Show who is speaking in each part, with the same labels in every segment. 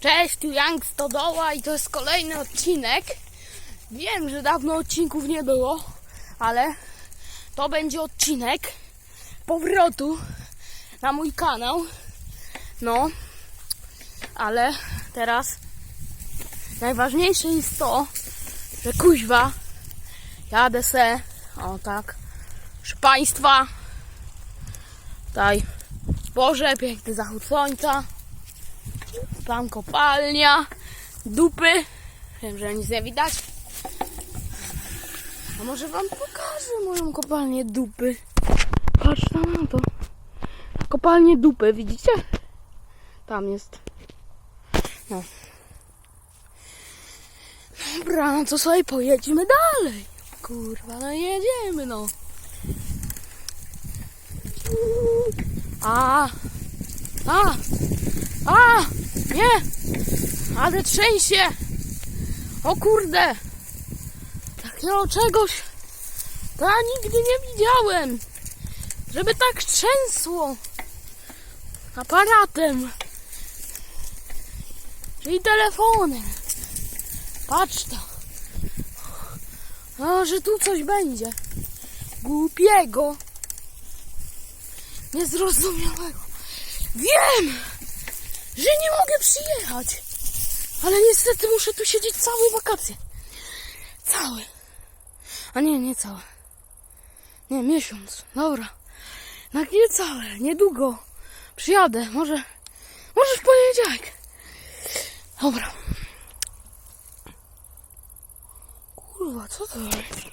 Speaker 1: Cześć, tu Young Stodoła i to jest kolejny odcinek. Wiem, że dawno odcinków nie było, ale to będzie odcinek powrotu na mój kanał. No, ale teraz najważniejsze jest to, że kuźwa jadę se, o tak, proszę Państwa, tutaj Boże, piękny zachód słońca. Tam kopalnia, dupy. Wiem, że nic nie widać. A może wam pokażę moją kopalnię dupy. Patrz tam na to. Kopalnię dupy, widzicie? Tam jest. No. Dobra, no to sobie pojedźmy dalej. Kurwa, no jedziemy no. A, a, a, nie! Ale trzęsie! O kurde! Takiego czegoś to ja nigdy nie widziałem! Żeby tak trzęsło! Aparatem! Czyli telefonem! Patrz to! O, że tu coś będzie! Głupiego! Niezrozumiałego! Wiem! Że nie mogę przyjechać. Ale niestety muszę tu siedzieć całe wakacje. Całe. A nie, nie całe. Nie, miesiąc. Dobra. Na nie całe. Niedługo przyjadę. Może, może w poniedziałek. Dobra. Kurwa, co to jest?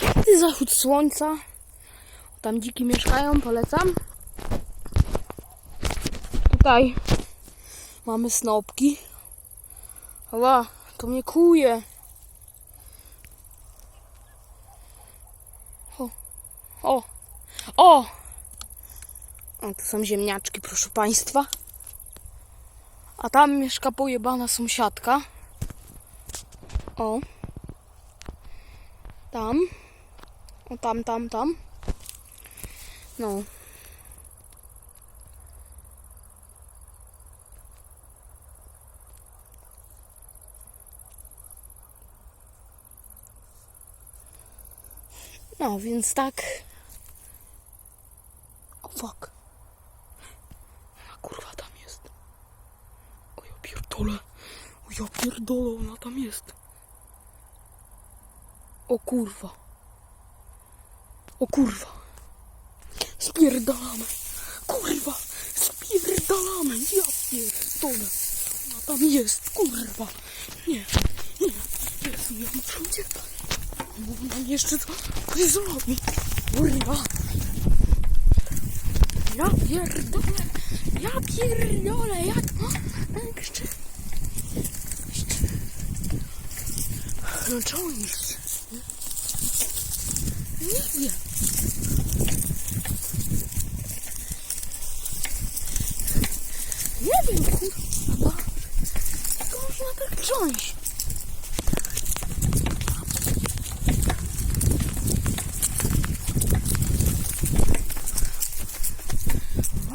Speaker 1: Piękny zachód słońca. Tam dziki mieszkają, polecam. Tutaj mamy snopki. Ała, to mnie kuje. O, o, o! O, tu są ziemniaczki, proszę Państwa. A tam mieszka pojebana sąsiadka. O. Tam. O, tam, tam, tam. No. No, więc tak. O fuck. A kurwa tam jest. O ja pierdolę. O ja pierdolę, ona tam jest. O kurwa. O kurwa. Spierdalamy. Kurwa. Spierdalamy. Ja pierdolę. Ona tam jest, kurwa. Nie. Nie. Jezu, ja muszę uciekać. Mi jeszcze coś zrobi. Kurwa. Ja pierdolę. Ja pierdolę. Jak... Jak jeszcze... No czemu nic? Nie wiem. Nie wiem, kurwa. To można tak wziąć.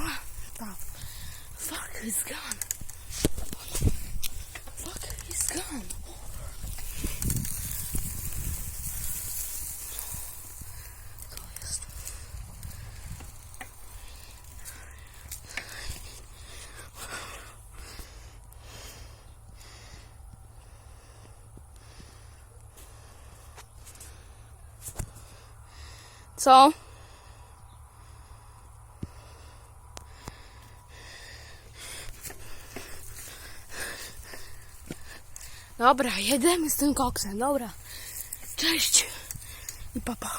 Speaker 1: What the fuck is gone? Fuck is gone? To Dobra, jedziemy z tym koksem, dobra. Cześć i papa.